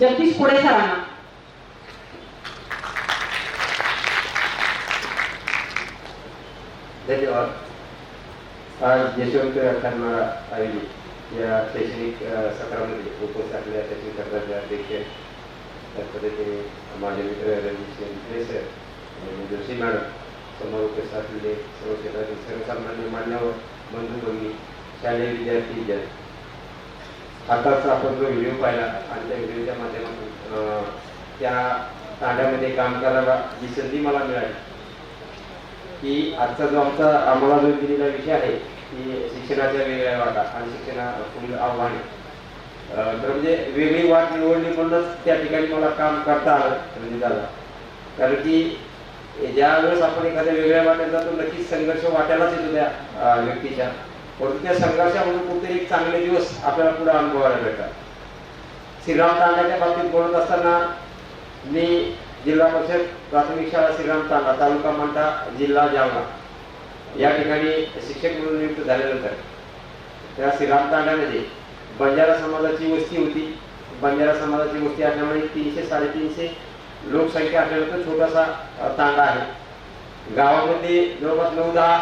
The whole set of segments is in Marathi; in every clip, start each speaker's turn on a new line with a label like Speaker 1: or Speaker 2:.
Speaker 1: जगदीश पुढे सरांना.
Speaker 2: धन्यवाद. आज यशवंत खरमाळा आयोजित या शैक्षणिक सत्रामध्ये उपस्थित असलेल्या शैक्षणिक सत्राचे अध्यक्ष त्या पद्धतीने माझे मित्र रणजित सर आणि जोशी मॅडम समोर उपस्थित असलेले सर्व क्षेत्रातील सर्वसामान्य मान्यवर बंधू भगिनी शालेय विद्यार्थी विद्यार्थी. आताच आपण जो व्हिडिओ पाहिला आणि त्या व्हिडिओच्या माध्यमातून त्या तांड्यामध्ये काम करायला जी संधी मला मिळाली की आजचा जो आमचा आम्हाला जो दिलेला विषय आहे की शिक्षणाच्या वेगळ्या वाटा आणि शिक्षणा पुढील आव्हाने. तर म्हणजे वेगळी वाट निवडली म्हणूनच त्या ठिकाणी मला काम करता आलं म्हणजे झालं. कारण की ज्या वेळेस आपण एखाद्या वेगळ्या वाट्यात जातो नक्कीच संघर्ष वाट्यालाच येतो त्या व्यक्तीच्या. परंतु त्या संघर्षामध्ये कुठेतरी एक चांगले दिवस आपल्याला पुढे अनुभवायला भेटतात श्रीराम तांड्याच्या बाबतीत बोलत असताना मी जिल्हा परिषद प्राथमिक शाळा श्रीराम तांडा तालुका मंठा जिल्हा जालना. या ठिकाणी शिक्षक म्हणून नियुक्त झाल्यानंतर त्या श्रीराम तांड्यामध्ये बंजारा समाजाची वस्ती होती. बंजारा समाजाची वस्ती असल्यामुळे तीनशे साडेतीनशे लोकसंख्या असल्यानंतर छोटासा तांडा आहे. गावामध्ये जवळपास नऊ दहा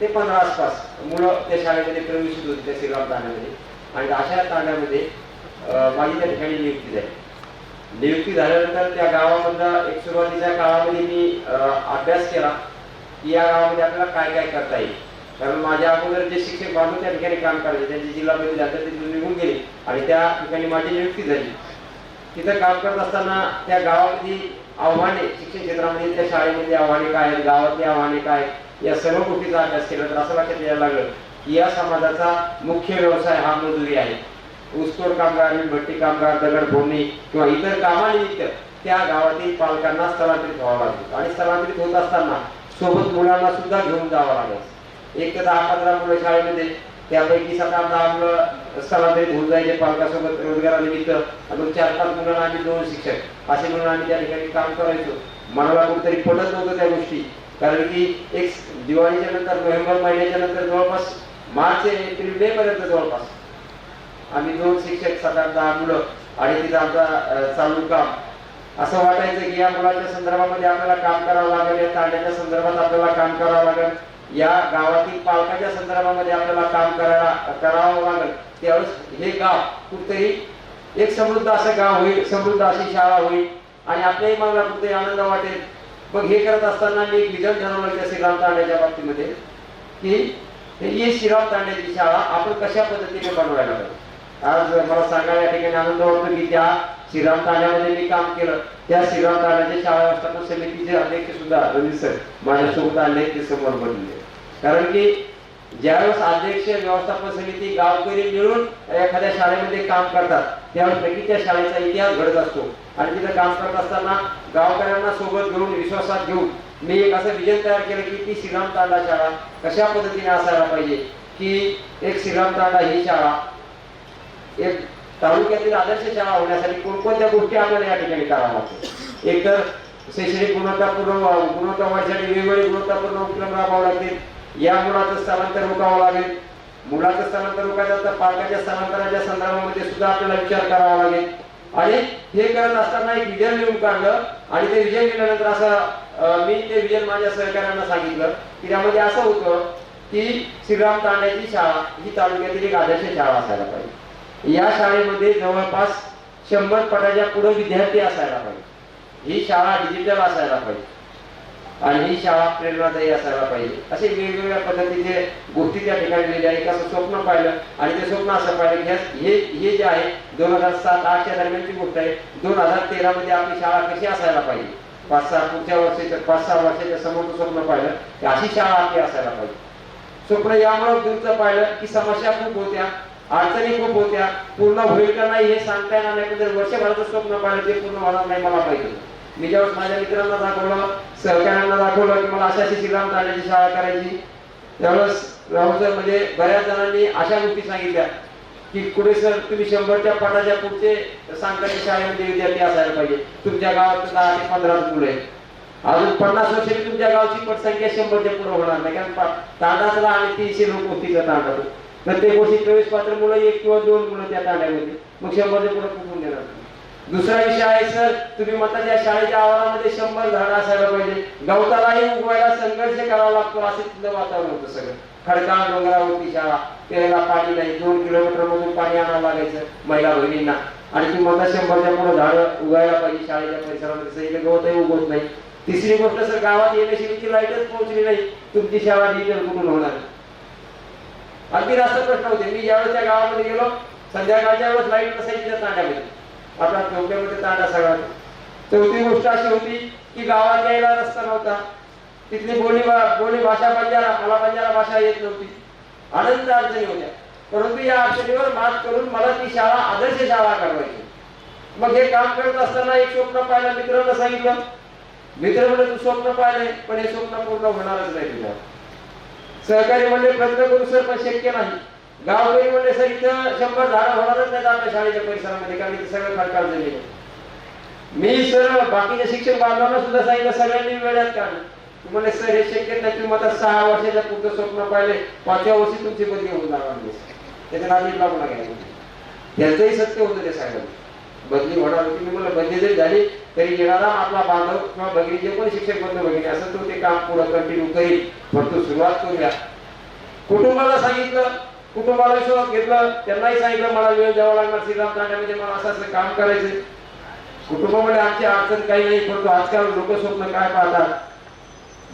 Speaker 2: ते पंधरा आसपास मुलं त्या शाळेमध्ये प्रवेशित होती त्या श्रीराम तांड्यामध्ये. आणि अशा तांड्यामध्ये माझी त्या ठिकाणी नियुक्ती झाली. नियुक्ती झाल्यानंतर त्या गावामधला एक सुरुवातीच्या काळामध्ये मी अभ्यास केला की या गावामध्ये आपल्याला काय काय करता येईल. कारण माझ्या अगोदर जे शिक्षक बांधून त्या ठिकाणी काम करायचे त्यांची जिल्हामध्ये जातात तिथून निघून गेले. आणि त्या ठिकाणी माझी नियुक्ती झाली. तिथं काम करत असताना त्या गावामध्ये आव्हाने शिक्षण क्षेत्रामध्ये त्या शाळेमध्ये आव्हाने काय आहेत गावातली आव्हाने काय आहेत, या सर्व गोष्टीचा अभ्यास केला तर असं लक्षात यायला लागलं. की या समाजाचा मुख्य व्यवसाय हा मजुरी आहे. ऊसतोड कामगार भट्टी कामगार दगड फोडणी किंवा इतर कामानिमित्त त्या गावातील पालकांना स्थलांतरित व्हावं लागतं. आणि स्थलांतरित होत असताना सोबत मुलांना सुद्धा घेऊन जावं लागेल एक तर दहा पंधरा मुलं शाळेमध्ये त्यापैकी सात दहा मुलं स्थलांतरित होऊन जायचे पालकासोबत रोजगारानिमित्त. आणि चार पाच मुलांना आम्ही दोन शिक्षक असे म्हणून आम्ही त्या ठिकाणी काम करायचो. मनाला कुठेतरी पटत नव्हतं त्या गोष्टी. कारण की एक दिवाळीच्या नंतर नोव्हेंबर महिन्याच्या नंतर जवळपास मार्च एप्रिल मे पर्यंत जवळपास आम्ही दोन शिक्षक सात आठ दहा मुलं आणि तिथं आमचा चालू काम असं वाटायचं की या मुलाच्या संदर्भामध्ये आपल्याला काम करावं लागेल या तांड्याच्या संदर्भात आपल्याला काम करावं लागेल या गावातील पालकाच्या संदर्भामध्ये आपल्याला काम करायला करावं लागेल. त्यावेळेस हे गाव कुठेतरी एक समृद्ध असं गाव होईल समृद्ध अशी शाळा होईल आणि आपल्याही मनाला कुठेतरी आनंद वाटेल. मग हे करत असताना मी एक विजन ठरवलं त्या श्रीराम तांड्याच्या बाबतीमध्ये की ही श्रीराम तांड्याची शाळा आपण कशा पद्धतीने बनवायला पाहिजे? आज मला सांगायला या ठिकाणी आनंद वाटतो की त्या श्रीराम तांड्यामध्ये मी काम केलं. त्या श्रीराम तांड्याच्या शाळा व्यवस्थापन समितीचे अध्यक्ष सुद्धा रवी सर माझ्यासोबत आले ते समोर बनले. कारण की ज्यावेळेस अध्यक्ष व्यवस्थापन समिती गावकरी मिळून एखाद्या शाळेमध्ये काम करतात त्यावेळेस नक्की त्या शाळेचा इतिहास घडत असतो. आणि तिथं काम करत असताना गावकऱ्यांना सोबत घेऊन विश्वासात घेऊन मी एक असं विजन तयार केलं की ती श्रीराम तांडा शाळा कशा पद्धतीने असायला पाहिजे? की एक श्रीराम तांडा ही शाळा एक तालुक्यातील आदर्श शाळा होण्यासाठी कोणकोणत्या गोष्टी आम्हाला या ठिकाणी कराव्या लागतात? एकतर शैक्षणिक गुणवत्तापूर्ण गुणवत्ता वाढीसाठी वेगवेगळे गुणवत्तापूर्ण उपक्रम राबवावे लागतील. या मुलाचं स्थलांतर रोखावं लागेल. मुलाचं स्थलांतर रोखायचं तर पालकाच्या स्थलांतराच्या संदर्भामध्ये सुद्धा आपल्याला विचार करावा लागेल. आणि हे करत असताना एक विजन लिहून काढलं आणि ते विजन लिहिल्यानंतर असं मी ते विजन माझ्या सहकाऱ्यांना सांगितलं की त्यामध्ये असं होतं की श्रीराम तांड्याची शाळा ही तालुक्यातील एक आदर्श शाळा असायला पाहिजे. या शाळेमध्ये जवळपास शंभर पटाच्या पुढे विद्यार्थी असायला पाहिजे. ही शाळा डिजिटल असायला पाहिजे. आणि ही शाळा प्रेरणादायी असायला पाहिजे. असे वेगवेगळ्या पद्धतीचे गोष्टी त्या ठिकाणी लिहिल्या एक असं स्वप्न पाहिलं आणि ते स्वप्न असं पाहिलं की हे हे जे आहे दोन हजार सात आठच्या दरम्यानची गोष्ट आहे. दोन हजार तेरा मध्ये आपली शाळा कशी असायला पाहिजे? पाच सहा पुढच्या वर्षाच्या पाच सहा वर्षाच्या समोरचं स्वप्न पाहिलं की अशी शाळा आपली असायला पाहिजे. स्वप्न यामुळे दूरचं पाहिलं की समस्या खूप होत्या अडचणी खूप होत्या पूर्ण होईल का नाही हे सांगता येणार नाही जर वर्षभराचं स्वप्न पाहिलं ते पूर्ण होणार नाही मला पाहिजे मी ज्यावेळेस माझ्या मित्रांना दाखवलं सहकाऱ्यांना दाखवलं की मला अशा अशी श्रीराम तांड्याची शाळा करायची त्यावेळेस राहुल म्हणजे बऱ्याच जणांनी अशा गोष्टी सांगितल्या की कुठे सर तुम्ही शंभरच्या पटाच्या पुढचे सांगताच्या शाळेमध्ये विद्यार्थी असायला पाहिजे. तुमच्या गावात दहा ते पंधरा मुलं आहेत. अजून पन्नास वर्षांनी तुमच्या गावची पटसंख्या शंभरच्या पुढे होणार नाही कारण पा- आणि तीनशे लोक होती त्या तर प्रत्येक वर्षी प्रवेश पात्र मुलं एक किंवा दोन मुलं त्या तांड्यामध्ये. मग शंभरच्या पुढे कुठून देणार दुसरा विषय आहे सर तुम्ही म्हणता त्या शाळेच्या आवारामध्ये शंभर झाडं असायला पाहिजे. गवतालाही उगवायला संघर्ष करावा लागतो असे तिथलं वातावरण होतं सगळं. खडकाळ डोंगरावरती शाळा त्याला पाणी नाही दोन किलोमीटर मधून पाणी आणावं लागायचं महिला बहिणींना आणि तुम्ही म्हणता शंभरच्या पुढे झाडं उगायला पाहिजे शाळेच्या परिसरामध्ये सगळं गवतही उगवत नाही. तिसरी गोष्ट सर गावात येण्याशिवायची लाईटच पोहोचली नाही. तुमची शाळा डिजिटल कुठून होणार? अगदी जास्त प्रश्न होते. मी ज्यावेळेस त्या गावामध्ये गेलो संध्याकाळच्या वेळेस लाइट नसायची त्या तांड्यामध्ये. आपला चौक्यामध्ये तांडा सगळा चौथी गोष्ट अशी होती की गावात यायला रस्ता नव्हता. तिथली बोली बोली भाषा बंजारा मला बंजारा भाषा येत नव्हती. आनंद अडचणी होत्या. परंतु या अडचणीवर मात करून मला ती शाळा आदर्श शाळा काढवायची. मग हे काम करत असताना एक स्वप्न पाहिलं मित्रांना सांगितलं. मित्र म्हणजे तू स्वप्न पाहिले पण हे स्वप्न पूर्ण होणारच नाही तुझ्या सहकारी म्हणजे प्रयत्न करू सर पण शक्य नाही. गावकरी म्हणले सर इथं शंभर झाडं होणारच नाही आपल्या शाळेच्या परिसरामध्ये कारण इथे सगळं खडकाळ झालेलं मी सर बाकीच्या शिक्षक बांधवांना सुद्धा सांगितलं सगळ्यांनी वेळात का? तुम्हाला सर हे शक्य नाही तुम्ही आता सहा वर्षाच्या पुढचं स्वप्न पाहिले पाचव्या वर्षी तुमची बदली होऊन जाणार नाही. त्याच्या नादी लागू लागेल त्याचंही सत्य होतं ते साहेब बदली होणार होती. मी म्हणलं बदली जरी झाली तरी येणारा आपला बांधव किंवा भगिनी जे पण शिक्षक बंधू भगिनी असं तो ते काम पुढं कंटिन्यू करील. फक्त सुरुवात करूया. कुटुंबाला सांगितलं कुटुंबाला विश्वास घेतलं त्यांनाही सांगितलं मला वेळ द्यावा लागणार श्रीराम तांड्यामध्ये मला असं असं काम करायचं कुटुंबामध्ये आमची अडचण काही नाही परंतु आजकाल लोक स्वप्न काय पाहतात?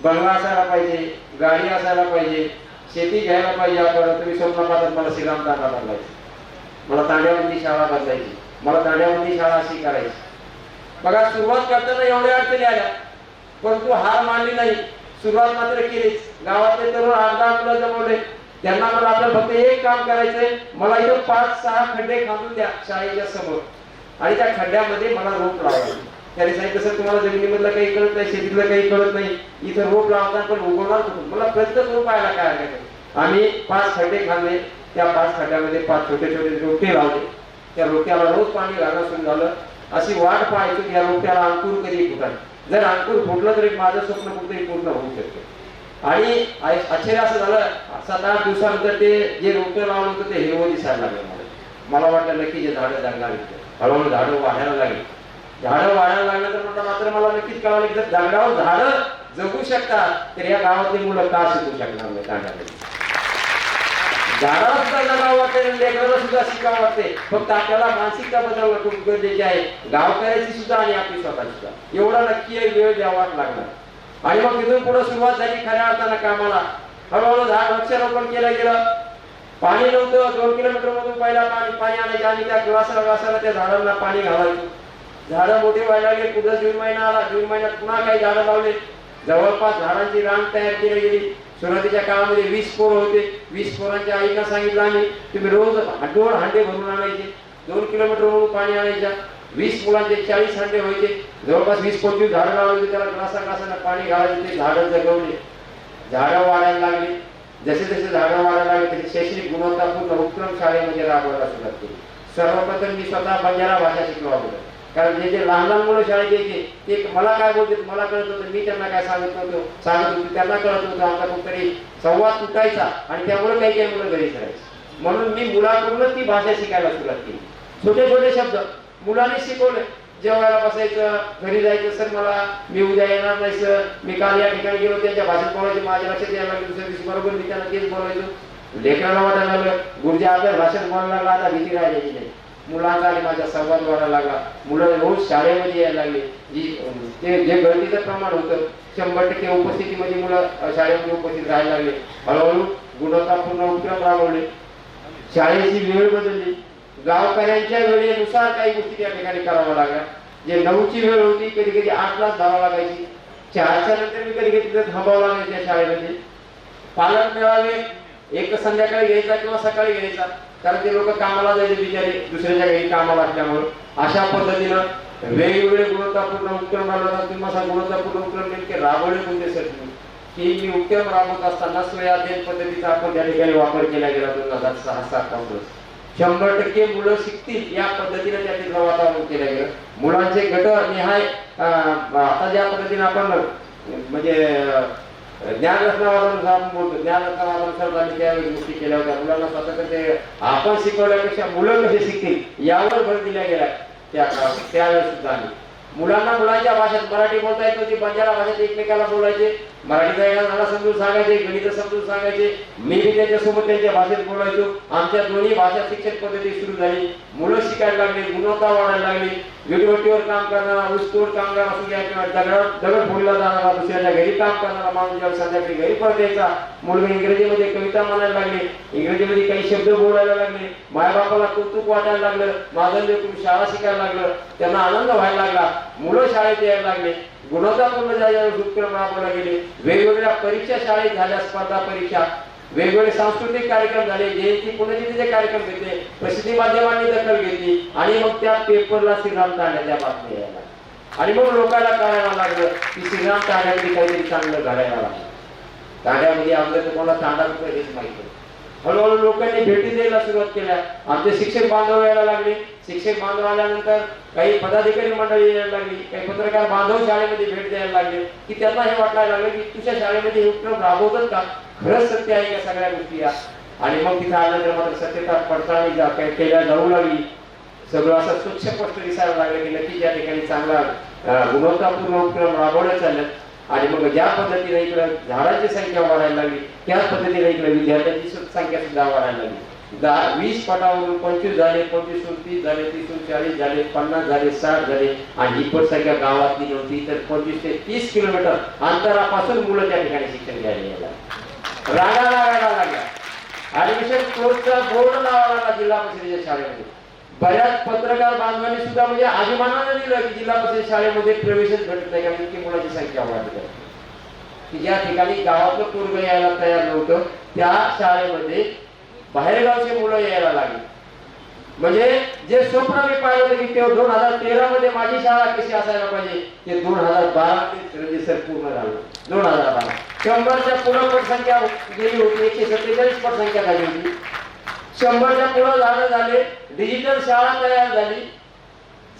Speaker 2: बंगला असायला पाहिजे गाडी असायला पाहिजे शेती घ्यायला पाहिजे आपण तुम्ही स्वप्न पाहतात मला श्रीराम तांडा बदलायचं मला तांड्यावरती शाळा बदलायची मला तांड्यावरती शाळा अशी करायची बघा सुरुवात करताना एवढ्या अडचणी आल्या परंतु हार मानली नाही. सुरुवात मात्र केलीच. गावातले तरुण अर्धा मुलं जमवले. त्यांना मला आपल्याला फक्त एक काम करायचंय. मला इथं पाच सहा खड्डे खांदून द्या शाळेच्या समोर. आणि त्या खड्ड्यामध्ये मला रोप लावायचं त्याने सांगितलं सर तुम्हाला जमिनीमधलं काही कळत नाही शेतीतलं काही कळत नाही. इथं रोप लावता पण उगवणार कुठून? मला प्रत्येक रोप पाहायला काय हरकत आम्ही पाच खड्डे खाल्ले त्या पाच खड्ड्यामध्ये पाच छोटे छोटे रोपटे लावले. त्या रोप्याला रोज पाणी घालणं सुरू झालं. अशी वाट पाहायचो या रोप्याला अंकुर कधी फुटाल जर अंकुर फुटलं तरी माझं स्वप्न कुठेही पूर्ण होऊ शकतं. आणि आ- आश्चर्य असं झालं सात आठ दिवसानंतर ते जे रोपं लावलं होतं ते हिरवं दिसायला लागलं मला. मला वाटलं नक्की जे झाडं जगणार हळूहळू झाडं वाढायला लागली. झाडं वाढायला लागलं तर म्हटलं मात्र मला नक्कीच कळालं की जर झाडं जगू शकतात तर या गावातली मुलं का शिकू शकणार नाही तांड्यामध्ये झाडाला सुद्धा जगावं वाटते लेकराला सुद्धा शिकावं वाटते फक्त आपल्याला मानसिकता बदलणं खूप गरजेचे आहे. गावकऱ्याची सुद्धा आणि आपली स्वतःची सुद्धा. एवढा नक्की वेळ द्यावा लागणार. आणि मग तिथून पुढे सुरुवात झाली खऱ्या अर्थानं कामाला. हळूहळू झाड वृक्षारोपण केलं गेलं. पाणी नव्हतं दोन किलोमीटर मधून पहिला पाणी पाणी आणायचं आणि त्या किवासाला वासाला त्या झाडांना पाणी घालायचं. झाडं मोठी व्हायला लागली पुढे जून महिना आला. जून महिन्यात पुन्हा काही झाडं लावले. जवळपास झाडांची रांग तयार केली गेली. सुरुवातीच्या काळामध्ये वीस पोर होते. वीस पोरांच्या आईना सांगितलं आम्ही तुम्ही रोज दोन हांडे भरून आणायचे. दोन किलोमीटर वरून पाणी आणायच्या. वीस मुलांचे चाळीस हंडे व्हायचे. जवळपास वीस पंचवीस झाडं लावायचे त्याला ग्लासा ग्लासानं पाणी घालायचे ते झाडं जगवले. झाडं वाढायला लागली. जसे जसे झाडं वाढायला लागले तसे शैक्षणिक गुणवत्तापूर्ण उपक्रम शाळेमध्ये राबवायला सुरुवात केली. सर्वप्रथम मी स्वतः बंजारा भाषा शिकलो अगोदर. कारण जे जे लहान लहान मुलं शाळेत यायचे ते मला काय बोलते मला कळत होतं मी त्यांना काय सांगत होतो सांगत होतो त्यांना कळत होतं आमचा कुठतरी संवाद तुटायचा आणि त्यामुळे काही काही मुलं घरी करायचं म्हणून मी मुलाकडूनच ती भाषा शिकायला सुरुवात केली. छोटे छोटे शब्द. मुलांनी शिकवले. जेवायला बसायचं घरी जायचं सर मला मी उद्या येणार नाही सर. मी काल या ठिकाणी गेलो त्यांच्या भाषेत बोलायचे माझ्या लक्षात यायला लागले दुसऱ्या दिवशी बरोबर मी त्यांना तेच बोलायचो. लेकराला वाटायला लागलं गुरुजी आपल्या भाषेत बोलायला लागला आता भीती राहिलेली नाही. मुलांचा आणि माझा संवाद वाढायला लागला. मुलं रोज शाळेमध्ये यायला लागले. जी ते जे गर्दीचं प्रमाण होतं शंभर टक्के उपस्थितीमध्ये मुलं शाळेमध्ये उपस्थित राहायला लागले. हळूहळू गुणवत्तापूर्ण उपक्रम राबवले. शाळेची वेळ बदलली. गावकऱ्यांच्या वेळेनुसार काही गोष्टी त्या ठिकाणी कराव्या लागल्या. जे नऊची वेळ होती कधी कधी आठलाच धावा लागायची. चारच्या नंतर मी कधी कधी थांबावं लागायचं त्या शाळेमध्ये. पालक मिळावे एक तर संध्याकाळी घ्यायचा किंवा सकाळी घ्यायचा. कारण ते लोक कामाला जायचे बिचारे दुसऱ्याच्या घरी कामाला असल्यामुळं. अशा पद्धतीनं वेगवेगळे गुणवत्तापूर्ण उपक्रम राबवतात तुम्ही माझा गुणवत्तापूर्ण उपक्रम नेमके राबवले कोणते सर? तुम्ही की मी उपक्रम राबवत असताना सोयाबीन पद्धतीचा आपण त्या ठिकाणी वापर केला गेला दोन हजार सहा सात शंभर टक्के मुलं शिकतील या पद्धतीने त्या तिथलं वातावरण केलं गेलं. मुलांचे गट निहाय आता ज्या पद्धतीने आपण म्हणजे अं, ज्ञान बोलतो ज्ञान रत्नावादन आम्ही त्या गोष्टी केल्या होत्या. मुलांना स्वतः ते आपण शिकवल्यापेक्षा मुलं कसे शिकतील यावर भर दिल्या गेला त्या त्यावेळेस सुद्धा आम्ही. मुलांना मुलांच्या भाषेत मराठी बोलता येत नव्हती बंजारा भाषेत एकमेकाला बोलायचे मराठी मला समजून सांगायचे गणित समजून सांगायचे. मी त्याच्यासोबत त्यांच्या भाषेत बोलायचो. आमच्या दोन्ही भाषा शिक्षण पद्धती सुरू झाली. मुलं शिकायला लागली गुणवत्ता वाढायला लागली? विटवटीवर काम करणारा ऊसतोड कामगार असू द्या किंवा दगड दगड फोडला जाणारा दुसऱ्याच्या घरी काम करणारा माणूस जेव्हा संध्याकाळी घरी परत यायचा मुलगा इंग्रजीमध्ये कविता म्हणायला लागले. इंग्रजीमध्ये काही शब्द बोलायला लागले. मायबापाला कौतुक वाटायला लागलं. माझं लेकरू शाळा शिकायला लागलं. त्यांना आनंद व्हायला लागला. मुलं शाळेत यायला लागले. गुणवत्तापूर्ण ज्या उपक्रम राबवला गेले. वेगवेगळ्या परीक्षा शाळेत झाल्या स्पर्धा परीक्षा. वेगवेगळे सांस्कृतिक कार्यक्रम झाले. जयंती पुण्यतिथीचे कार्यक्रम घेतले. प्रसिद्धी माध्यमांनी दखल घेतली. आणि मग त्या पेपरला श्रीराम ताण्याच्या बातम्या यायला. आणि मग लोकांना कळायला लागलं की श्रीराम तांड्यामध्ये काहीतरी चांगलं घडायला लागलं. ताण्यामध्ये आपलं तर कोणाला तांडा हेच माहिती हळूहळू लोकांनी भेटी द्यायला सुरुवात केल्या. आमचे शिक्षक बांधव यायला लागले. शिक्षक बांधव आल्यानंतर काही पदाधिकारी मंडळी यायला लागली. काही पत्रकार बांधव शाळेमध्ये भेट द्यायला लागले. की त्यांना हे वाटायला लागलं की तुझ्या शाळेमध्ये हे उपक्रम राबवतात का? खरंच सत्य आहे का सगळ्या गोष्टी या. आणि मग तिथे आल्यानंतर मात्र सत्यता पडताळणी जा- केल्या जाऊ लागली. सगळं असं स्वच्छ स्पष्ट दिसायला लागलं की नक्की ज्या ठिकाणी चांगला गुणवत्तापूर्ण उपक्रम राबवण्यात चालल्यात आणि मग ज्या पद्धतीने इकडं झाडांची संख्या वाढायला लागली त्याच पद्धतीने इकडे विद्यार्थ्यांची संख्या सुद्धा वाढायला लागली. दहा वीस पटावरून पंचवीस झाले पंचवीस तीस झाले तीस चाळीस झाले पन्नास झाले साठ झाले. आणि ही पण संख्या गावातली नव्हती तर पंचवीस ते तीस किलोमीटर अंतरापासून मुलं त्या ठिकाणी शिक्षण घ्यायला यायला रागाला लागायला लागल्या. ऍडमिशन कोर्सचा बोर्ड लावायला जिल्हा परिषदेच्या शाळेमध्ये. बऱ्याच पत्रकार बांधवांनी सुद्धा म्हणजे अभिमानाने दिलं की जिल्हा परिषद शाळेमध्ये प्रवेशच घडत नाही कारण इतकी मुलांची संख्या वाढत आहे. की ज्या ठिकाणी गावातलं पूर्व यायला तयार नव्हतं त्या शाळेमध्ये बाहेरगावचे मुलं यायला लागली. म्हणजे जे स्वप्न मी पाहिलं की ते दोन हजार तेरा मध्ये माझी शाळा कशी असायला पाहिजे ते दोन हजार बारा मध्ये सर पूर्ण झालं. दोन हजार बारा. शंभरच्या पुढं पट संख्या गेली होती एकशे सत्तेचाळीस पट संख्या झाली होती. शंभरच्या पुढे झाडं झाले डिजिटल शाळा तयार झाली.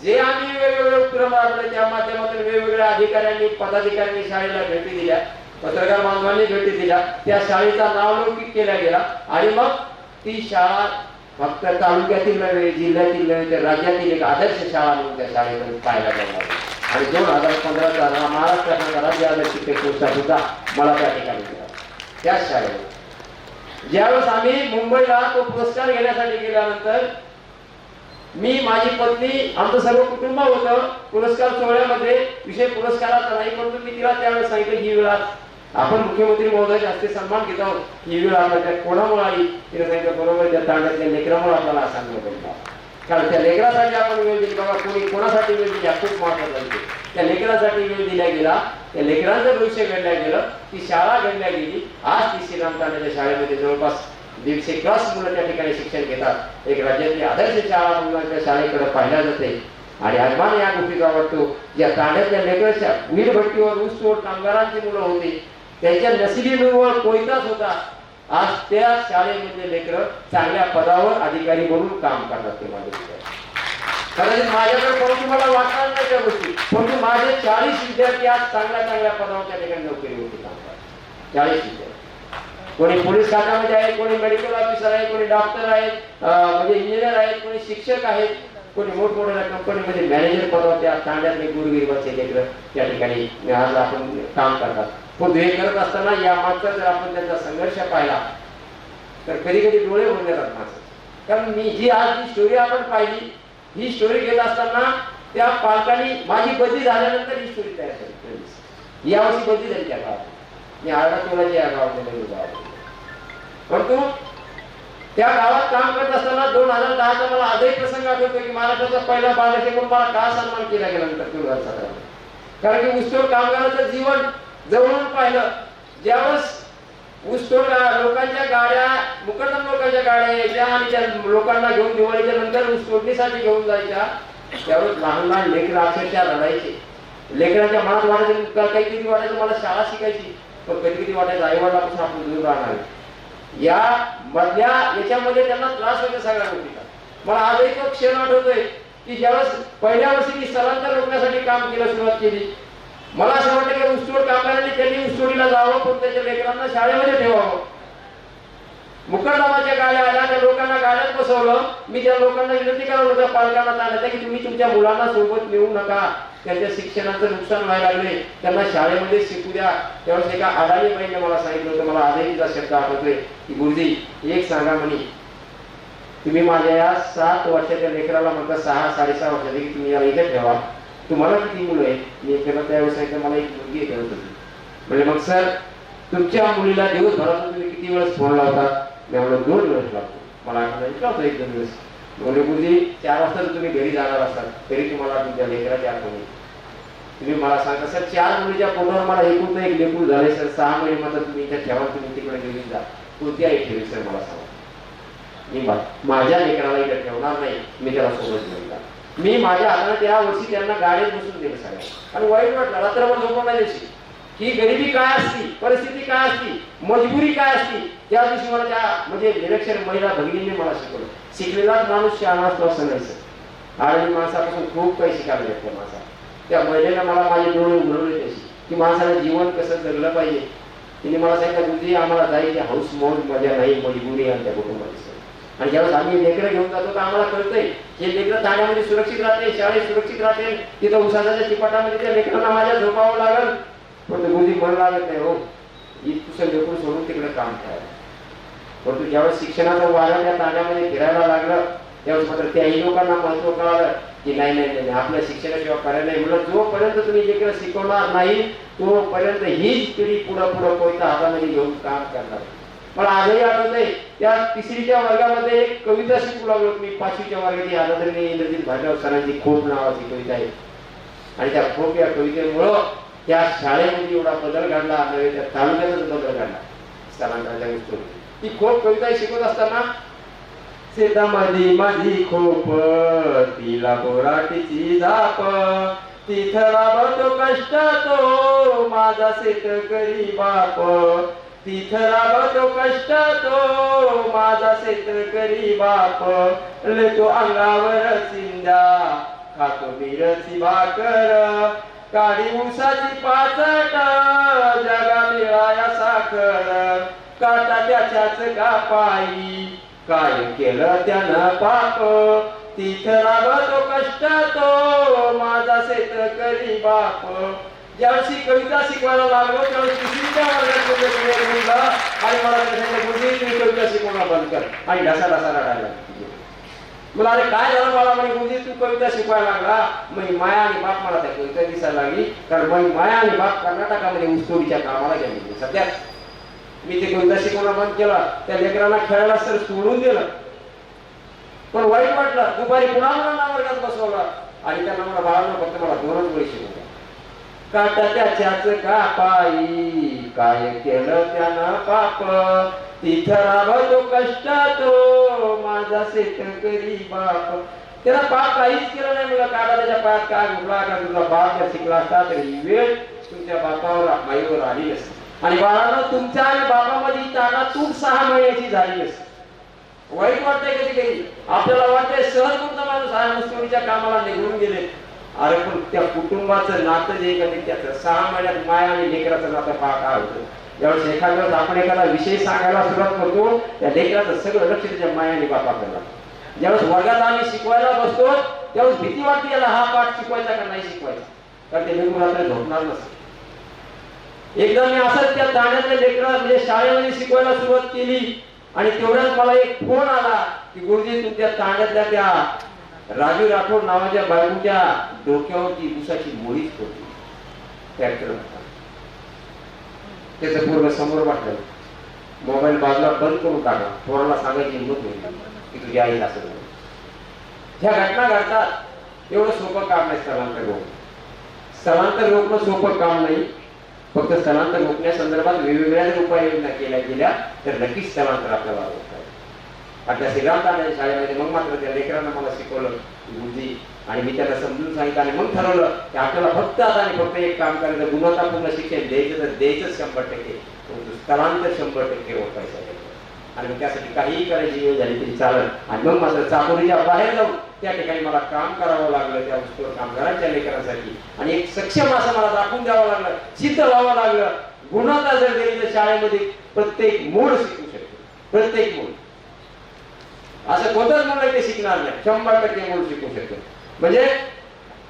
Speaker 2: जे आम्ही वेगवेगळे उपक्रम राबवले त्या माध्यमातून वेगवेगळ्या अधिकाऱ्यांनी पदाधिकाऱ्यांनी शाळेला भेटी दिल्या पत्रकार बांधवांनी भेटी दिल्या. त्या शाळेचा नावलौकिक केला गेला. आणि मग ती शाळा फक्त तालुक्यातील नव्हे जिल्ह्यातील नव्हे तर राज्यातील एक आदर्श शाळा म्हणून त्या शाळेमध्ये पाहायला जाणार आणि दोन हजार पंधराचा महाराष्ट्राचा राज्य आदर्श शिक्षक संस्था सुद्धा मला त्या ठिकाणी मिळाला. त्याच शाळेमध्ये. ज्यावेळेस आम्ही मुंबईला तो पुरस्कार घेण्यासाठी गेल्यानंतर मी माझी पत्नी आमचं सर्व कुटुंब होतं पुरस्कार सोहळ्यामध्ये विषय पुरस्काराचा नाही परंतु मी तिला त्यावेळेस सांगितलं ही वेळा आपण मुख्यमंत्री महोदयाचे हस्ते सन्मान घेत आहोत. ही वेळ आला त्या कोणामुळे आली तिने सांगितलं बरोबर त्या तांड्यातल्या लेकरामुळे आपल्याला सांगलं पाहिजे कारण त्या लेकरासाठी आपण वेळ दिली बाबा कोणी कोणासाठी वेळ दिली खूप महत्त्वाचा विषय. त्या लेकरासाठी वेळ दिला गेला त्या लेकरांचं भविष्य घडल्या गेलं ती शाळा घडल्या गेली. आज ती श्रीराम शाळेमध्ये जवळपास दीडशे क्लास मुलं त्या ठिकाणी शिक्षण घेतात. एक राज्यातली आदर्श शाळा मुलांच्या शाळेकडे पाहिल्या जाते. आणि अभिमान या गोष्टीचा वाटतो ज्या तांड्यातल्या लेकराच्या वीर भट्टीवर ऊसतोड कामगारांची मुलं होती. त्यांच्या नसिबी निव्वळ कोयताच होता. आज त्या शाळेमध्ये लेकर चांगल्या पदावर अधिकारी म्हणून काम करतात ते माझे कदाचित माझ्याकडे कोण तुम्हाला वाटणार नाही त्या गोष्टी. परंतु माझे चाळीस विद्यार्थी आज चांगल्या चांगल्या पदावर त्या ठिकाणी होती काम करतात. चाळीस विद्यार्थी. कोणी पोलीस खात्यामध्ये आहे कोणी मेडिकल ऑफिसर आहे कोणी डॉक्टर आहेत म्हणजे इंजिनियर आहेत कोणी शिक्षक आहेत. कोणी मोठमोठ्या कंपनीमध्ये मॅनेजर पदावर त्या चांगल्या गुरुगिरवाचे लेकर त्या ठिकाणी आज आपण काम करतात. तो हे करत असताना या मागचा जर आपण त्यांचा संघर्ष पाहिला तर कधी कधी डोळे होऊन जातात माझं कारण मी ही आज जी स्टोरी आपण पाहिली ही स्टोरी घेत असताना त्या पालकांनी माझी बदली झाल्यानंतर ही स्टोरी तयार झाली. यावर्षी बदली झाली त्या गावात. मी आरडा कोणाची या गावामध्ये गावात परंतु त्या गावात काम करत असताना दोन हजार दहाचा मला आजही प्रसंग आठवतो की महाराष्ट्राचा पहिला बालक म्हणून मला का सन्मान केला गेला नंतर? दोन हजार कारण की उत्सव कामगाराचं जीवन जवळून पाहिलं. ज्यावेळेस ऊसतोड लोकांच्या गाड्या मुकदम लोकांच्या गाड्या यायच्या आणि त्या लोकांना घेऊन दिवाळीच्या नंतर ऊस तोडणीसाठी घेऊन जायच्या त्यावेळेस लहान लहान लेकरं अक्षरशः रडायचे. लेकरांच्या मनात वाटायचं काही किती वाटायचं? मला शाळा शिकायची. पण कधी कधी वाटायचं आई वडिलापासून आपण दूर राहणार या मधल्या याच्यामध्ये त्यांना त्रास होतो सगळ्या गोष्टीचा. मला आज एक क्षण आठवतोय की ज्यावेळेस पहिल्या वर्षी मी स्थलांतर रोखण्यासाठी काम केलं सुरुवात केली. मला असं वाटतं की ऊसतोड कामगारांनी त्यांनी ऊसतोडीला जावं पण त्याच्या लेकरांना शाळेमध्ये ठेवावं. मुकरदमाच्या गाड्या आल्या त्या लोकांना गाड्यात बसवलं. मी त्या लोकांना विनंती करावं त्या पालकांना सांगितलं की तुम्ही तुमच्या मुलांना सोबत नेऊ नका. त्यांच्या शिक्षणाचं नुकसान व्हायला लागले त्यांना शाळेमध्ये शिकू द्या. त्यावेळेस एका अडाणी बाईने मला सांगितलं होतं मला आजही शब्द आठवतोय. की गुरुजी एक सांगा म्हणे. तुम्ही माझ्या या सात वर्षाच्या लेकराला म्हणता सहा साडेसहा वर्षाचे की तुम्ही याला इथे ठेवा. तुम्हाला किती मुलं आहेत? मी एखादा त्यावेळेस सांगितलं मला एक मुलगी आहे होती. म्हणजे मग सर तुमच्या मुलीला दिवसभरातून तुम्ही किती वेळेस फोन लावतात मी म्हणलं दोन वेळेस लागतो मला आठवण लावतो एक दोन दिवस म्हणजे गुरुजी चार वाजता जर तुम्ही घरी जाणार असाल तरी तुम्हाला तुमच्या लेकराची आठवण. येईल. तुम्ही मला सांगता सर चार मुलीच्या पोटावर मला एकूण एक लेकून झाले सर. सहा महिने मात्र तुम्ही इथे ठेवा तुम्ही तिकडे घेऊन जा. कोणती आई ठेवी सर? मला सांगा. मी माझ्या लेकराला इथे ठेवणार नाही. मी त्याला सोबत घेऊन जा. मी माझ्या हाताने त्या वर्षी त्यांना गाडीत बसून दिलं सगळ्या आणि वाईट वाटलं रात्रभर झोपून नाही दिवशी ही गरिबी काय असती? परिस्थिती काय असती? मजबुरी काय असती? त्या दिवशी मला त्या म्हणजे निरक्षर महिला भगिनींनी मला शिकवलं. शिकलेलाच माणूस शहाणा असतो असं नाही सर आणि माणसापासून खूप काही शिकायला त्या माणसा त्या महिलेनं मला माझे डोळे उघडवले त्याशी की माणसाला जीवन कसं जगलं पाहिजे? तिने मला सांगितलं तुझी आम्हाला जायची हाऊस मोड मजा नाही मजबुरी आणि त्या कुटुंबाची. आणि ज्यावेळेस आम्ही लेकरं घेऊन जातो तर आम्हाला कळतंय हे लेकरं ताण्यामध्ये सुरक्षित राहते शाळेत सुरक्षित राहते तिथं उसाच्या चिपाटामध्ये त्या लेकरांना माझ्या झोपावं लागल. पण ते बुद्धी मन लागत नाही हो. इतकुसं लेकरून सोडून तिकडे काम करायला? परंतु ज्यावेळेस शिक्षणाचं वारं त्या ताण्यामध्ये फिरायला लागलं त्यावेळेस मात्र त्याही लोकांना महत्त्व कळालं की नाही नाही नाही आपल्या शिक्षणाशिवाय पर्याय नाही. म्हणलं जोपर्यंत तुम्ही लेकरं शिकवणार नाही तोपर्यंत हीच पिढी पुढं पुढं कोयता हातामध्ये घेऊन काम करणार. मला आजही आठवतंय त्या तिसरीच्या वर्गामध्ये एक कविता शिकू लागलो. मी पाचवीच्या वर्गाची आनंदने इंद्रजित भाटव सरांची खूप नावाची कविता आहे. आणि त्या खूप या कवितेमुळं त्या शाळेमध्ये एवढा बदल घडला नव्हे त्या तालुक्यातच बदल घडला. स्थलांतराच्या गोष्टी ती खोप कविता शिकवत असताना शेतामध्ये माझी खोप तिला बोराटीची झाप. तिथं राबतो कष्ट तो माझा शेतकरी बाप. तिथं कष्ट तो. माझा शेतकरी बाप. लेतो अंगावर चिंद्या खातो मिरची भाकर. काडी उसाची पाचट जगा मिळाया साखर. काटा त्याच्याच का पायी काय केलं त्यानं पाप? तिथं राबतो कष्ट तो. माझा शेतकरी बाप. ज्यावेळी कविता शिकवायला लागलो त्यावेळेस तिसरीच्या वर्गात मुलं आणि मला ते सांगितलं, कविता शिकवणार बंद कर. आणि ढसा ढसा रडायला मला अरे काय झालं मला म्हणे गुरुजी? तू कविता शिकवायला लागला. मग माया आणि बाप मला त्या कविता दिसायला लागली. कारण मग माया आणि बाप कर्नाटकामध्ये ऊसतोडीच्या कामाला गेले सध्या मी ते कविता शिकवणं बंद केला. त्या लेकरांना खेळायला सर सोडून दिलं. पण वाईट वाटलं. दुपारी पुन्हा मुलांना वर्गात बसवला? आणि त्या मला बाळांना फक्त मला दोनच वेळी शिकवलं काटा त्याच्याच का पायी काय केलं त्यानं पाप? तिथं राबतो कष्ट तो हो, माझा करी बाप. त्याला पाप काहीच केलं नाही मला. काटा त्याच्या पायात काय घुसला का तुझा बाप जर शिकला असता तर वेळ तुमच्या बापावर माईवर आली असते. आणि बाळानं तुमच्या आणि बापामध्ये ताना तूप सहा महिन्याची झाली असते. वाईट वाटतंय कधी कधी आपल्याला वाटतंय सहज कोणता माणूस आहे मस्तुरीच्या कामाला निघून गेले. अरे पण त्या कुटुंबाचं नातं जे कधी त्याचं सहा महिन्यात माया आणि लेकराचं नातं पहा काय होतं. ज्यावेळेस एखाद्या वेळेस आपण एखादा विषय सांगायला सुरुवात करतो त्या लेकराचं सगळं लक्ष त्याच्या माया आणि बापाकडे ज्यावेळेस वर्गात आम्ही शिकवायला बसतो त्यावेळेस भीती वाटते याला हा पाठ शिकवायचा का नाही शिकवायचा? कारण ते लेकरू झोपणार नसतं. एकदा मी असंच त्या ताण्यातल्या लेकरा म्हणजे शाळेमध्ये शिकवायला सुरुवात केली आणि तेवढ्याच मला एक फोन आला की गुरुजी तुमच्या ताण्यातल्या त्या राजू राठोड नावाच्या बायकोच्या डोक्यावरती उसाची मोळीच होती. ट्रॅक्टर त्याचं पूर्ण समोर वाटलं मोबाईल बाजूला बंद करून टाका पोराला सांगायची हिंमत होईल की तुझ्या आईला असं ह्या घटना घडतात. एवढं सोपं काम नाही स्थलांतर रोखणं. स्थलांतर रोखणं सोपं काम नाही. फक्त स्थलांतर रोखण्यासंदर्भात वेगवेगळ्या उपाययोजना केल्या गेल्या तर नक्कीच स्थलांतर आपल्याला होतं येईल. सिद्धांताने शाळेमध्ये मग मात्र त्या लेकरांना मला शिकवलं बुद्धी. आणि मी त्याला समजून सांगितलं आणि मग ठरवलं की आपल्याला फक्त आता आणि फक्त एक काम करायचं गुणवत्तापूर्ण शिक्षण द्यायचं तर द्यायचंच शंभर टक्के. स्थलांतर शंभर टक्के रोखायचं आहे. आणि मग त्यासाठी काहीही करायची वेळ झाली तरी चालत आणि मग मात्र चाकोरीच्या बाहेर जाऊन त्या ठिकाणी मला काम करावं लागलं त्या वस्तूवर कामगारांच्या लेकरांसाठी. आणि एक सक्षम असं मला दाखवून द्यावं लागलं सिद्ध व्हावं लागलं. गुणवत्ता जर दिली तर शाळेमध्ये प्रत्येक मूळ शिकू शकतो. प्रत्येक मूल असं कोणतंच मुलं इथे शिकणार नाही. शंभर टक्के मूल शिकू शकतो? म्हणजे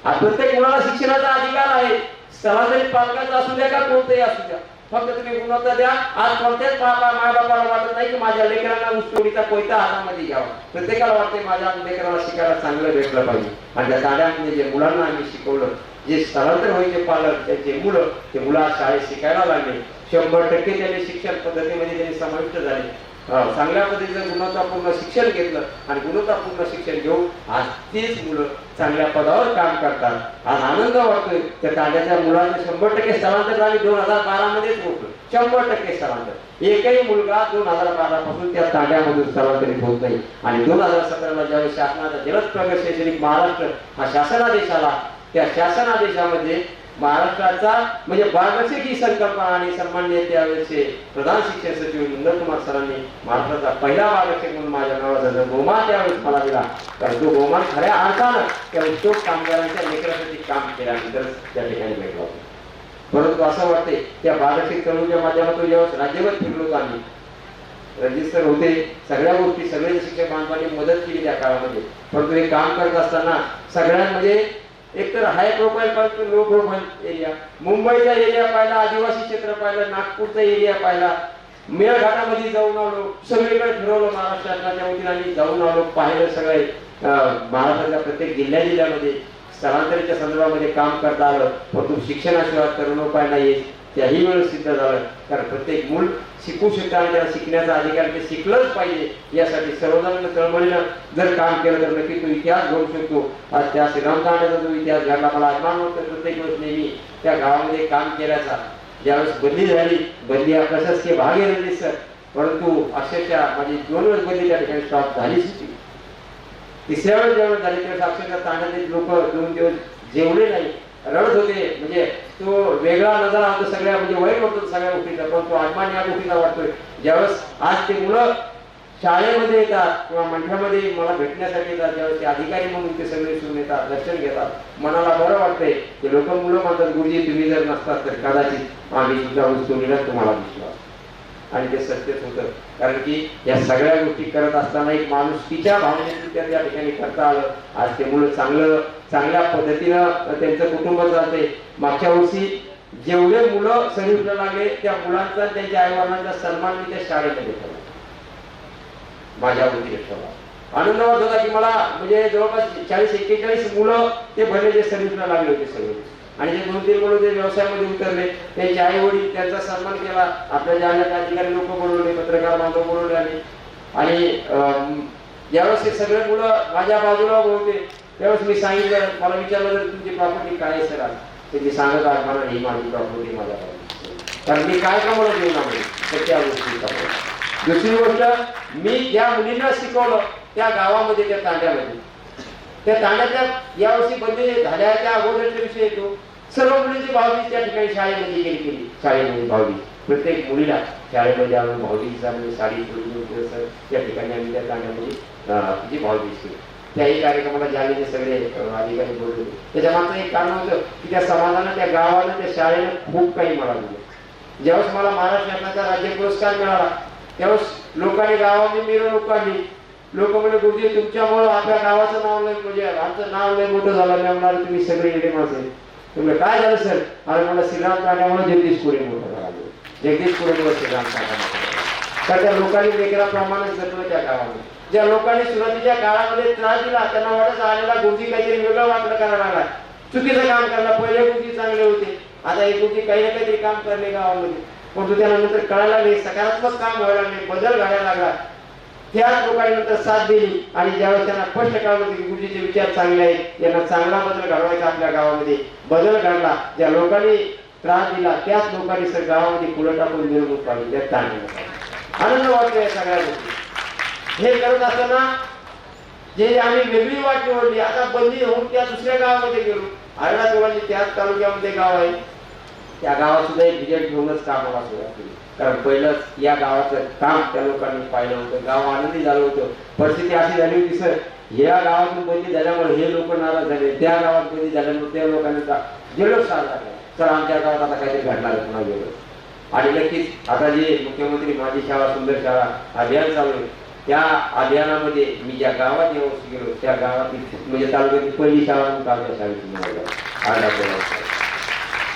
Speaker 2: प्रत्येक मुलाला शिक्षणाचा अधिकार आहे. सरासरी पालकाचा असू द्या का कोणतंही असू द्या. फक्त तुम्ही गुणवत्ता द्या. आज कोणत्याच बाबा माय वाटत नाही की माझ्या लेकरांना उसतोडीचा कोयता हातामध्ये घ्यावा. प्रत्येकाला वाटते माझ्या लेकराला शिकायला चांगलं भेटलं पाहिजे. आणि त्या ताड्यामध्ये जे मुलांना आम्ही शिकवलं जे स्थलांतर व्हायचे पालक त्यांचे मुलं ते मुलं शाळेत शिकायला लागले. शंभर टक्के त्यांनी शिक्षण पद्धतीमध्ये त्यांनी समाविष्ट झाले. अं, चांगल्या पद्धतीचं गुणवत्तापूर्ण शिक्षण घेतलं आणि गुणवत्तापूर्ण शिक्षण घेऊन आज तेच मुलं चांगल्या पदावर काम करतात आज आनंद वाटतोय. त्या तांड्याच्या मुलांचं शंभर टक्के स्थलांतर आम्ही दोन हजार बारा मध्येच होतो शंभर टक्के स्थलांतर. एकही मुलगा दोन हजार बारा पासून त्या तांड्यामधून स्थलांतरित होत नाही. आणि दोन हजार सतराला ज्यावेळी शासनाचा जलद प्रगत शैक्षणिक महाराष्ट्र हा शासनादेश आला त्या शासनादेशामध्ये महाराष्ट्राचा म्हणजे बालरक्षक ही संकल्पना आणि सन्मान्य त्यावेळेचे प्रधान शिक्षण सचिव नंदकुमार कुमार सरांनी महाराष्ट्राचा पहिला बालरक्षक म्हणून माझ्या नावाचा जो त्यावेळेस मला दिला. तर तो गोमान खऱ्या अर्थानं त्या उद्योग कामगारांच्या लेकरासाठी काम केल्यानंतर त्या ठिकाणी भेटला होता. परंतु असं वाटते त्या बालरक्षक चळवळीच्या माध्यमातून जेव्हा राज्यभर फिरलो आम्ही रजिस्टर होते सगळ्या गोष्टी सगळे शिक्षक बांधवांनी मदत केली त्या काळामध्ये परंतु हे काम करत असताना सगळ्यांमध्ये एकतर हाय प्रोफाईल पाहिजे लो प्रोफाईल एरिया. मुंबईचा एरिया पाहिला आदिवासी क्षेत्र पाहिलं नागपूरचा एरिया पाहिला. मेळघाटामध्ये जाऊन आलो सगळीकडे महाराष्ट्रातला महाराष्ट्राच्या वतीने आम्ही जाऊन आलो पाहिलं सगळे महाराष्ट्राच्या प्रत्येक जिल्ह्या जिल्ह्यामध्ये. स्थलांतरीच्या संदर्भामध्ये काम करता आलं. परंतु शिक्षणाशिवाय तरुणोपाय नाही त्याही वेळेस सिद्ध झालं. कारण प्रत्येक मूल शिकू शकतं आणि त्याला शिकण्याचा अधिकार ते शिकलंच पाहिजे. यासाठी सर्वजण चळवळीनं जर काम केलं तर नक्की तो इतिहास घडू शकतो. आज त्या श्रीराम जो इतिहास घडला मला अभिमान वाटतो प्रत्येक वेळेस नेहमी त्या गावामध्ये काम केल्याचा. ज्यावेळेस बदली झाली बदली हा प्रशासकीय भाग येणार सर. परंतु अक्षरशः माझी दोन वेळेस बदली त्या ठिकाणी स्टॉप झालीच होती. तिसऱ्या वेळेस ज्यावेळेस झाली त्यावेळेस अक्षरशः तांड्यातील लोक दोन दिवस जेवले नाही. रडत होते. म्हणजे तो वेगळा नजारा होता सगळ्या म्हणजे वाईट वाटतो सगळ्या गोष्टीचा पण तो अभिमान या गोष्टीचा वाटतोय. ज्यावेळेस आज ते मुलं शाळेमध्ये येतात किंवा मंडळामध्ये मला भेटण्यासाठी येतात ज्यावेळेस ते अधिकारी म्हणून ते सगळे सुरू येतात दर्शन घेतात मनाला बरं वाटतंय. ते लोक मुलं म्हणतात गुरुजी तुम्ही जर नसतात तर कदाचित आम्ही सुद्धा तुम्हाला विश्वास आणि ते सत्यच होतं कारण की या सगळ्या गोष्टी करत असताना एक माणूस तिच्या भावनेतून त्या त्या ठिकाणी करता आलं. आज ते मुलं चांगलं चांगल्या पद्धतीनं त्यांचं कुटुंब जाते मागच्या वर्षी जेवढे मुलं सर्व्हिसला लागले त्या मुलांचा त्यांच्या आईवडिलांचा सन्मान मी त्या शाळेमध्ये ठेवला माझ्या वतीने ठेवला आनंद वाटत होता की मला म्हणजे जवळपास चाळीस एक्केचाळीस मुलं ते भरले जे सर्व्हिसला लागले होते सगळे. आणि जे दोन तीन मुलं ते व्यवसायामध्ये उतरले त्यांचे आई वडील त्यांचा सन्मान केला. आपल्या जालन्यात अधिकारी लोक बोलवले पत्रकार बांधव बोलवले आणि आणि अं, ज्यावेळेस हे सगळे मुलं माझ्या बाजूला बोलते होते त्यावेळेस मी सांगितलं मला विचारलं तर तुमची प्रॉपर्टी काय सर? ते मी सांगत आहे मला ही माझी प्रॉपर्टी माझ्या कारण मी काय कामाला देऊ तर त्या गोष्टी दुसरी गोष्ट मी ज्या मुलींना शिकवलं त्या गावामध्ये त्या तांड्यामध्ये. त्या तांड्याच्या यावर्षी बंदी झाल्याच्या अगोदरच्या विषय येतो. सर्व मुलींची भावली त्या ठिकाणी शाळेमध्ये गेली केली शाळेमध्ये भावली प्रत्येक मुलीला शाळेमध्ये आम्ही भावलीचा म्हणजे साडी सर. त्या ठिकाणी आम्ही त्या तांड्यामध्ये तिची भावली केली. त्याही कार्यक्रमाला ज्यावेळी सगळे अधिकारी बोलले. त्याच्या मागचं एक कारण होतं की त्या समाजानं त्या गावानं त्या शाळेनं खूप काही मला दिलं. ज्यावेळेस मला महाराष्ट्र शासनाचा राज्य पुरस्कार मिळाला त्यावेळेस लोकांनी गावाने मिरवणूक काढली. लोक म्हणजे गुरुजी तुमच्यामुळं आपल्या गावाचं नाव लय म्हणजे आमचं नाव लय मोठं झालं मी म्हणणार तुम्ही सगळे इकडे माणसं तुम्ही काय झालं सर? अरे मला श्रीराम काढल्यामुळे जगदीश कोरे मोठं झालं. जगदीश कोरेमुळे श्रीराम काढल्यामुळे तर त्या लोकांनी लेकराप्रमाणे जगलं त्या गावामध्ये. ज्या लोकांनी सुरुवातीच्या काळामध्ये त्रास दिला त्यांना वाटत आलेला गुरुजी काहीतरी वेगळं वाटलं करायला लागला चुकीचं काम करायला पहिले गुरुजी चांगले होते. आता हे गुरुजी काही ना काहीतरी काम करले गावामध्ये. परंतु त्यानंतर कळायला लागले सकारात्मक काम व्हायला लागले बदल घडायला लागला. त्याच लोकांनंतर साथ दिली आणि ज्यावेळेस त्यांना स्पष्ट कळलं की गुरुजीचे विचार चांगले आहेत यांना चांगला बदल घडवायचा आपल्या गावामध्ये. बदल घडला. ज्या लोकांनी त्रास दिला त्याच लोकांनी सर गावामध्ये फुलं टाकून मिरवणूक काढली त्यात ताण आनंद वाटतो या सगळ्या गोष्टी. हे करत असताना जे आम्ही वेगळी वाट निवडली आता बंदी होऊन त्या दुसऱ्या गावामध्ये गेलो. आरडा दोघांची त्याच तालुक्यामध्ये गाव आहे त्या गावात सुद्धा एक विजय घेऊनच कामाला सुरुवात केली. कारण पहिलंच या गावाचं काम त्या लोकांनी पाहिलं होतं. गाव आनंदी झालं होतं. परिस्थिती अशी झाली होती सर. या गावातून बंदी झाल्यामुळे हे लोक नाराज झाले. त्या गावात बंदी झाल्यामुळे त्या लोकांनी का साजरा सर आमच्या गावात आता काहीतरी घडणार पुन्हा गेलो आणि नक्कीच आता जे मुख्यमंत्री माझी शाळा सुंदर शाळा अभियान चालू आहे त्या अभियानामध्ये मी ज्या गावात येऊन गेलो त्या गावातील म्हणजे तालुक्यातील पहिली शाळा म्हणून कालच्या शाळेची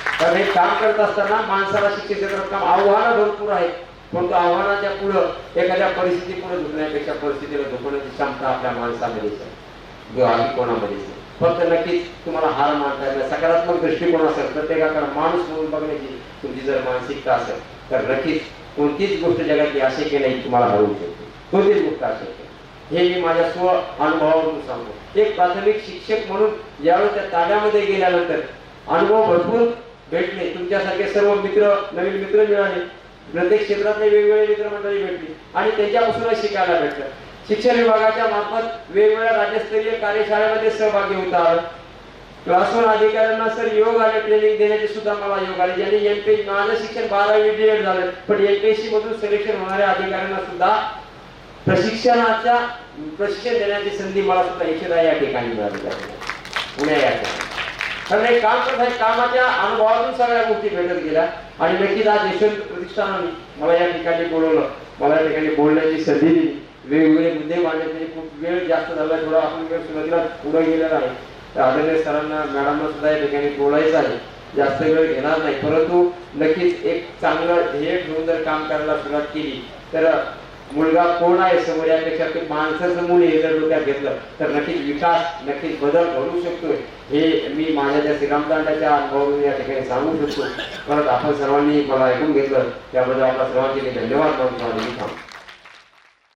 Speaker 2: तर कारण हे काम करत असताना माणसाला शिक्षण क्षेत्रात काम आव्हानं भरपूर आहेत. परंतु आव्हानाच्या पुढं एखाद्या परिस्थिती पुढे झुकण्यापेक्षा परिस्थितीला झुकण्याची क्षमता आपल्या माणसामध्येच आहे. आम्ही कोणामध्येच फक्त नक्कीच तुम्हाला हार मानता येईल सकारात्मक दृष्टिकोन असेल प्रत्येकाकडे माणूस म्हणून बघण्याची तुमची जर मानसिकता असेल तर नक्कीच कोणतीच गोष्ट जगातली की नाही तुम्हाला हरवू शकते. कोणतीच गोष्ट असेल हे मी माझ्या स्व अनुभवावरून सांगतो. एक प्राथमिक शिक्षक म्हणून ज्यावेळेस त्या ताब्यामध्ये गेल्यानंतर अनुभव भरपूर भेटले. तुमच्यासारखे सर्व मित्र नवीन मित्र मिळाले. प्रत्येक क्षेत्रातले वेगवेगळे मित्रमंडळी भेटली. आणि त्यांच्यापासूनच शिकायला भेटलं. शिक्षण विभागाच्या मार्फत वेगवेगळ्या राज्यस्तरीय कार्यशाळेमध्ये सहभागी होता. आलं अधिकाऱ्यांना सर योग आणि ट्रेनिंग देण्याची सुद्धा मला योग आले. ज्यांनी एमपी माझं शिक्षण बारावी डीएड झालं. पण एमपीएससी मधून सिलेक्शन होणाऱ्या अधिकाऱ्यांना सुद्धा प्रशिक्षणाच्या प्रशिक्षण देण्याची संधी मला सुद्धा एकशे या ठिकाणी मिळाली. आहे. पुण्या या ठिकाणी. कारण हे काम करत आहे कामाच्या अनुभवातून सगळ्या गोष्टी भेटत गेल्या. आणि नक्कीच आज यशवंत प्रतिष्ठानाने मला या ठिकाणी बोलवलं. मला या ठिकाणी बोलण्याची संधी दिली. वेगवेगळे मुद्दे मांडण्याचे खूप वेळ जास्त झाला थोडा आपण वेळ सुरुवातीला पुढे गेलेला आहे. तर आदरणीय सरांना मॅडमना सुद्धा या ठिकाणी बोलायचं आहे. जास्त वेळ घेणार नाही. परंतु नक्कीच एक चांगलं ध्येय ठेवून जर काम करायला सुरुवात केली तर मुलगा कोण आहे समोर यापेक्षा ते माणसाचं मूळ हे जर डोक्यात घेतलं तर नक्कीच विकास नक्कीच बदल घडू शकतोय. हे मी माझ्या त्या श्रीरामदांडाच्या अनुभवावरून या ठिकाणी सांगू शकतो. परत आपण सर्वांनी मला ऐकून घेतलं त्याबद्दल आपल्या सर्वांचे धन्यवाद म्हणून आणि